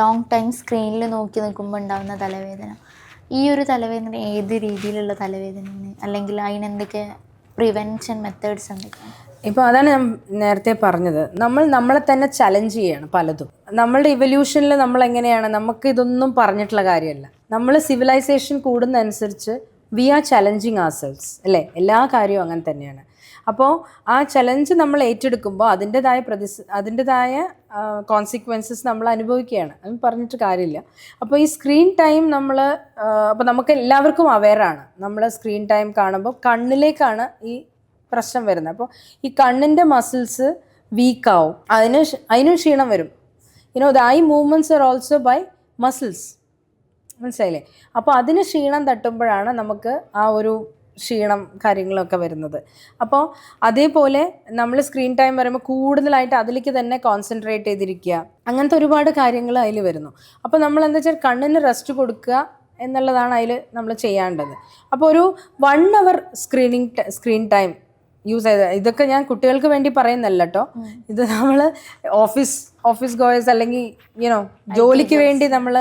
Long time സ്ക്രീനിൽ നോക്കി നിൽക്കുമ്പോൾ ഉണ്ടാകുന്ന തലവേദന. ഈ ഒരു തലവേദന ഏത് രീതിയിലുള്ള തലവേദനയാണ് അല്ലെങ്കിൽ അതിനെന്തൊക്കെ പ്രിവെൻഷൻ മെത്തേഡ്സ് എന്തൊക്കെയാണ് ഇപ്പോൾ അതാണ് ഞാൻ നേരത്തെ പറഞ്ഞത്. നമ്മൾ നമ്മളെ തന്നെ ചലഞ്ച് ചെയ്യണം പലതും. നമ്മളുടെ ഇവല്യൂഷനിൽ നമ്മൾ എങ്ങനെയാണ്? നമുക്ക് ഇതൊന്നും പറഞ്ഞിട്ടുള്ള കാര്യമല്ല. നമ്മൾ civilisation കൂടുന്നതനുസരിച്ച് we are challenging our cells അല്ലേ? എല്ലാ കാര്യവും അങ്ങനെ തന്നെയാണ്. അപ്പോൾ ആ ചലഞ്ച് നമ്മൾ ഏറ്റെടുക്കുമ്പോൾ അതിന്റെതായ പ്രതിസ് അതിന്റെതായ കോൺസിക്വൻസസ് നമ്മൾ അനുഭവിക്കുകയാണ്. അത് പറഞ്ഞിട്ട് കാര്യമില്ല. അപ്പോൾ ഈ സ്ക്രീൻ ടൈം നമ്മൾ അപ്പോൾ നമുക്ക് എല്ലാവർക്കും അവെയറാണ് നമ്മൾ സ്ക്രീൻ ടൈം കാണുമ്പോൾ കണ്ണിലേക്കാണ് ഈ പ്രശ്നം വരുന്നത്. അപ്പോൾ ഈ കണ്ണിന്റെ മസിൽസ് വീക്കാവും അതിന് അതിനും ക്ഷീണം വരും. You know the eye movements are also by muscles മനസ്സിലായില്ലേ? അപ്പോൾ അതിന് ക്ഷീണം തട്ടുമ്പോഴാണ് നമുക്ക് ആ ഒരു ക്ഷീണം കാര്യങ്ങളൊക്കെ വരുന്നത്. അപ്പോൾ അതേപോലെ നമ്മൾ സ്ക്രീൻ ടൈം വരുമ്പോൾ കൂടുതലായിട്ട് അതിലേക്ക് തന്നെ കോൺസെൻട്രേറ്റ് ചെയ്തിരിക്കുക. അങ്ങനത്തെ ഒരുപാട് കാര്യങ്ങൾ അതിൽ വരുന്നു. അപ്പോൾ നമ്മൾ എന്താ വെച്ചാൽ കണ്ണിന് റെസ്റ്റ് കൊടുക്കുക എന്നുള്ളതാണ് അതിൽ നമ്മൾ ചെയ്യേണ്ടത്. അപ്പോൾ ഒരു one hour screening screen time use ചെയ്ത ഇതൊക്കെ ഞാൻ കുട്ടികൾക്ക് വേണ്ടി പറയുന്നല്ല കേട്ടോ ഇത് നമ്മൾ ഓഫീസ് ഓഫീസ് ഗോയേഴ്സ് അല്ലെങ്കിൽ യുനോ ജോലിക്ക് വേണ്ടി നമ്മൾ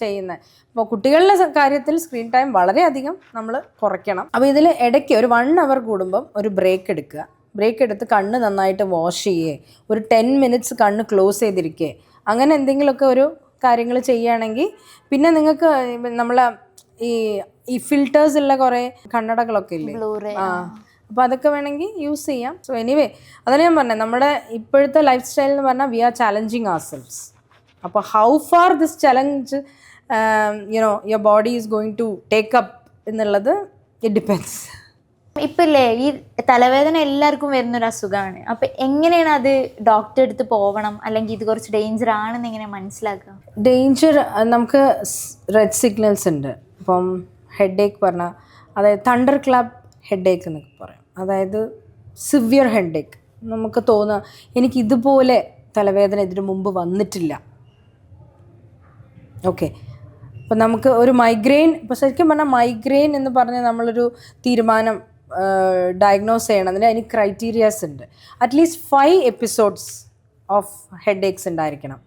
ചെയ്യുന്ന. അപ്പോൾ കുട്ടികളുടെ കാര്യത്തിൽ സ്ക്രീൻ ടൈം വളരെയധികം നമ്മൾ കുറയ്ക്കണം. അപ്പോൾ ഇതിൽ ഇടയ്ക്ക് ഒരു വൺ അവർ കൂടുമ്പം ഒരു ബ്രേക്ക് എടുക്കുക. ബ്രേക്ക് എടുത്ത് കണ്ണ് നന്നായിട്ട് വാഷ് ചെയ്യേ ഒരു ടെൻ മിനിറ്റ്സ് കണ്ണ് ക്ലോസ് ചെയ്തിരിക്കേ അങ്ങനെ എന്തെങ്കിലുമൊക്കെ ഒരു കാര്യങ്ങൾ ചെയ്യുകയാണെങ്കിൽ പിന്നെ നിങ്ങൾക്ക് നമ്മളെ ഈ ഈ ഫിൽറ്റേഴ്സ് ഉള്ള കുറേ കണ്ണടകളൊക്കെ ഇല്ലേ? ആ. അപ്പോൾ അതൊക്കെ വേണമെങ്കിൽ യൂസ് ചെയ്യാം. സോ എനിവേ അതന്നെ ഞാൻ പറഞ്ഞത് നമ്മുടെ ഇപ്പോഴത്തെ ലൈഫ് സ്റ്റൈൽ എന്ന് പറഞ്ഞാൽ we are challenging our cells അപ്പോൾ how far this challenge you know your body is going to take up എന്നുള്ളത് ഇറ്റ് ഡിപ്പെൻസ് ഇപ്പം ഇല്ലേ ഈ തലവേദന എല്ലാവർക്കും വരുന്നൊരു അസുഖമാണ് അപ്പം എങ്ങനെയാണ് അത് ഡോക്ടറെ അടുത്ത് പോകണം അല്ലെങ്കിൽ ഇത് കുറച്ച് ഡേഞ്ചർ ആണെന്ന് എങ്ങനെ മനസ്സിലാക്കുക ഡേഞ്ചർ നമുക്ക് റെഡ് സിഗ്നൽസ് ഉണ്ട്. ഇപ്പം ഹെഡ് ഏക്ക് പറഞ്ഞാൽ അതായത് തണ്ടർ ക്ലാപ്പ് ഹെഡ് ഏക്ക് എന്നൊക്കെ പറയും. അതായത് സിവിയർ ഹെഡേക്ക് നമുക്ക് തോന്നുക എനിക്ക് ഇതുപോലെ തലവേദന ഇതിനു മുമ്പ് വന്നിട്ടില്ല. ഓക്കെ അപ്പം നമുക്ക് ഒരു മൈഗ്രെയിൻ ഇപ്പോൾ ശരിക്കും പറഞ്ഞാൽ മൈഗ്രെയിൻ എന്ന് പറഞ്ഞാൽ നമ്മളൊരു തീരുമാനം ഡയഗ്നോസ് ചെയ്യണം. അതിന് അതിന് ക്രൈറ്റീരിയാസ് ഉണ്ട്. At least five episodes of headache ഉണ്ടായിരിക്കണം.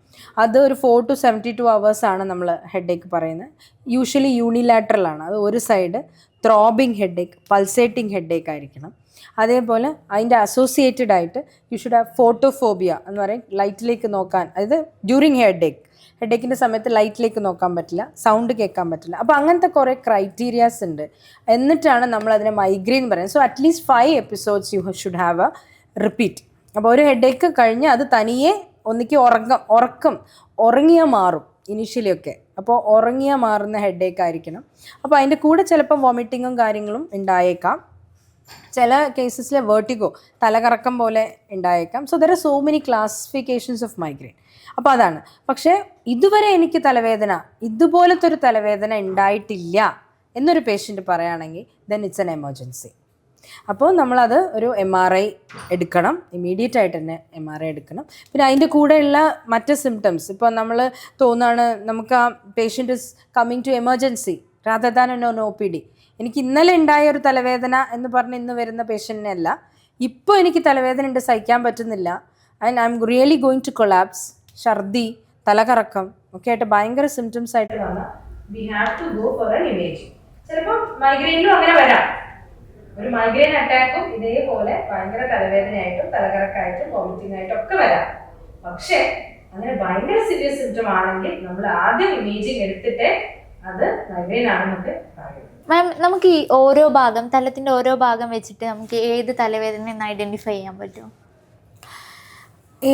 അത് ഒരു ഫോർ ടു സെവന്റി ടു അവേഴ്സാണ് നമ്മൾ ഹെഡ് ഏക്ക് പറയുന്നത് യൂഷ്വലി യൂണിലാറ്ററലാണ് അത് ഒരു side throbbing headache pulsating headache ആയിരിക്കണം. അതേപോലെ അതിന്റെ അസോസിയേറ്റഡ് ആയിട്ട് യു ഷുഡ് ഹാവ് ഫോട്ടോഫോബിയ എന്ന് പറയും. ലൈറ്റിലേക്ക് നോക്കാൻ. അതായത് ഡ്യൂറിങ് ഹെഡ് ഏക്ക് ഹെഡ് ഏക്കിന്റെ സമയത്ത് ലൈറ്റിലേക്ക് നോക്കാൻ പറ്റില്ല. സൗണ്ട് കേൾക്കാൻ പറ്റില്ല. അപ്പോൾ അങ്ങനത്തെ കുറേ ക്രൈറ്റീരിയാസ് ഉണ്ട്. എന്നിട്ടാണ് നമ്മൾ അതിനെ മൈഗ്രെയിൻ പറയുന്നത്. So at least five episodes you should have a repeat അപ്പോൾ ഒരു ഹെഡ് ഏക്ക് കഴിഞ്ഞ് അത് തനിയെ ഒന്നിക്ക് ഉറക്കം ഉറക്കം ഉറങ്ങിയാൽ മാറും ഇനിഷ്യലി ഒക്കെ. അപ്പോൾ ഉറങ്ങിയാൽ മാറുന്ന ഹെഡേക്ക് ആയിരിക്കണം. അപ്പോൾ അതിന്റെ കൂടെ ചിലപ്പോൾ വോമിറ്റിങ്ങും കാര്യങ്ങളും ഉണ്ടായേക്കാം. ചില കേസസിൽ വേർട്ടിഗോ തലകറക്കം പോലെ ഉണ്ടായേക്കാം. So there are so many classifications of migraine അപ്പോൾ അതാണ്. പക്ഷേ ഇതുവരെ എനിക്ക് തലവേദന ഇതുപോലത്തെ ഒരു തലവേദന ഉണ്ടായിട്ടില്ല എന്നൊരു പേഷ്യന്റ് പറയുകയാണെങ്കിൽ ദെൻ ഇറ്റ്സ് എൻ എമർജൻസി അപ്പോൾ നമ്മളത് ഒരു എം ആർ ഐ എടുക്കണം. ഇമ്മീഡിയറ്റ് ആയിട്ട് തന്നെ എം ആർ ഐ എടുക്കണം. പിന്നെ അതിന്റെ കൂടെയുള്ള മറ്റ് സിംറ്റംസ് ഇപ്പോൾ നമ്മൾ തോന്നുകയാണ് നമുക്ക് ആ patient is coming to emergency rather than no P D. എനിക്ക് ഇന്നലെ ഉണ്ടായ ഒരു തലവേദന എന്ന് പറഞ്ഞ് ഇന്ന് വരുന്ന പേഷ്യന്റിനല്ല ഇപ്പോൾ എനിക്ക് തലവേദന ഉണ്ട് സഹിക്കാൻ പറ്റുന്നില്ല. And I'm really going to collapse ഛർദി തലകറക്കം ഒക്കെ ആയിട്ട് ഭയങ്കര സിംറ്റംസ് ആയിട്ട് we have to go for an imaging ചിലപ്പോൾ മൈഗ്രെയിനിലും അങ്ങനെ വരാം. ഒരു മൈഗ്രെയിൻ അറ്റാക്കും ഇതേപോലെ ഭയങ്കര തലവേദനയായിട്ടും തലകറക്കായിട്ടും വോമിറ്റിംഗ് ആയിട്ടും ഒക്കെ വരാം. പക്ഷേ അങ്ങനെ ഭയങ്കര സീരിയസ് സിംറ്റം ആണെങ്കിൽ നമ്മൾ ആദ്യം ഇമേജിങ് എടുത്തിട്ട് അത് മൈഗ്രെയിൻ നമുക്ക് പറയുന്നത്. മാം നമുക്ക് ഈ ഓരോ ഭാഗം തലത്തിന്റെ ഓരോ ഭാഗം വെച്ചിട്ട് നമുക്ക് ഏത് തലവേദന എന്ന് ഐഡന്റിഫൈ ചെയ്യാൻ പറ്റും? ഈ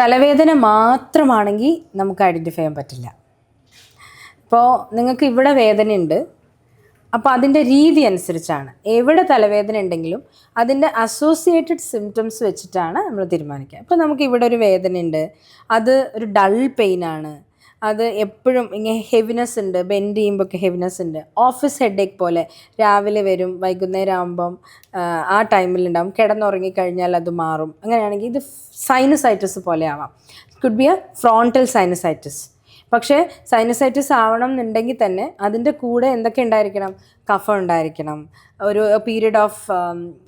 തലവേദന മാത്രമാണെങ്കിൽ നമുക്ക് ഐഡന്റിഫൈ ചെയ്യാൻ പറ്റില്ല. ഇപ്പോൾ നിങ്ങൾക്ക് ഇവിടെ വേദനയുണ്ട് അപ്പോൾ അതിന്റെ രീതി അനുസരിച്ചാണ്. എവിടെ തലവേദന ഉണ്ടെങ്കിലും അതിന്റെ അസോസിയേറ്റഡ് സിംറ്റംസ് വെച്ചിട്ടാണ് നമ്മൾ തീരുമാനിക്കുക. ഇപ്പോൾ നമുക്ക് ഇവിടെ ഒരു വേദനയുണ്ട് അത് ഒരു ഡൾ പെയിൻ ആണ്. അത് എപ്പോഴും ഇങ്ങനെ ഹെവിനെസ് ഉണ്ട് ബെൻഡ് ചെയ്യുമ്പോൾ ഒക്കെ ഹെവിനെസ് ഉണ്ട്. ഓഫീസ് ഹെഡേക്ക് പോലെ രാവിലെ വരും വൈകുന്നേരം ആകുമ്പം ആ, ടൈമിൽ ടൈമിലുണ്ടാവും കിടന്നുറങ്ങിക്കഴിഞ്ഞാൽ അത് മാറും. അങ്ങനെയാണെങ്കിൽ ഇത് സൈനസൈറ്റിസ് പോലെ ആവാം. Could be a frontal sinusitis പക്ഷേ സൈനസൈറ്റിസ് ആവണം എന്നുണ്ടെങ്കിൽ തന്നെ അതിന്റെ കൂടെ എന്തൊക്കെ ഉണ്ടായിരിക്കണം? കഫ ഉണ്ടായിരിക്കണം. ഒരു പീരീഡ് ഓഫ്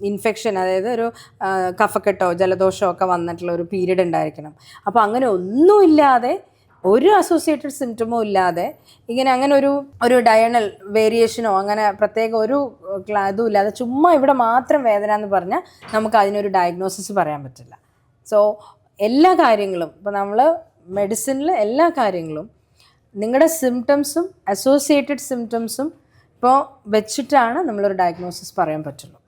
ഇൻഫെക്ഷൻ അതായത് ഒരു കഫക്കെട്ടോ ജലദോഷമോ ഒക്കെ വന്നിട്ടുള്ള ഒരു പീരീഡ് ഉണ്ടായിരിക്കണം. അപ്പോൾ അങ്ങനെ ഒന്നുമില്ലാതെ ഒരു അസോസിയേറ്റഡ് സിംറ്റമോ ഇല്ലാതെ ഇങ്ങനെ അങ്ങനെ ഒരു ഒരു ഡയണൽ വേരിയേഷനോ അങ്ങനെ പ്രത്യേക ഒരു ഇതും ഇല്ലാതെ ചുമ്മാ ഇവിടെ മാത്രം വേദന എന്ന് പറഞ്ഞാൽ നമുക്ക് അതിനൊരു ഡയഗ്നോസിസ് പറയാൻ പറ്റില്ല. സോ എല്ലാ കാര്യങ്ങളും ഇപ്പോൾ നമ്മൾ മെഡിസിനിൽ എല്ലാ കാര്യങ്ങളും നിങ്ങളുടെ സിംറ്റംസും അസോസിയേറ്റഡ് സിംറ്റംസും ഇപ്പോൾ വെച്ചിട്ടാണ് നമ്മളൊരു ഡയഗ്നോസിസ് പറയാൻ പറ്റുള്ളൂ.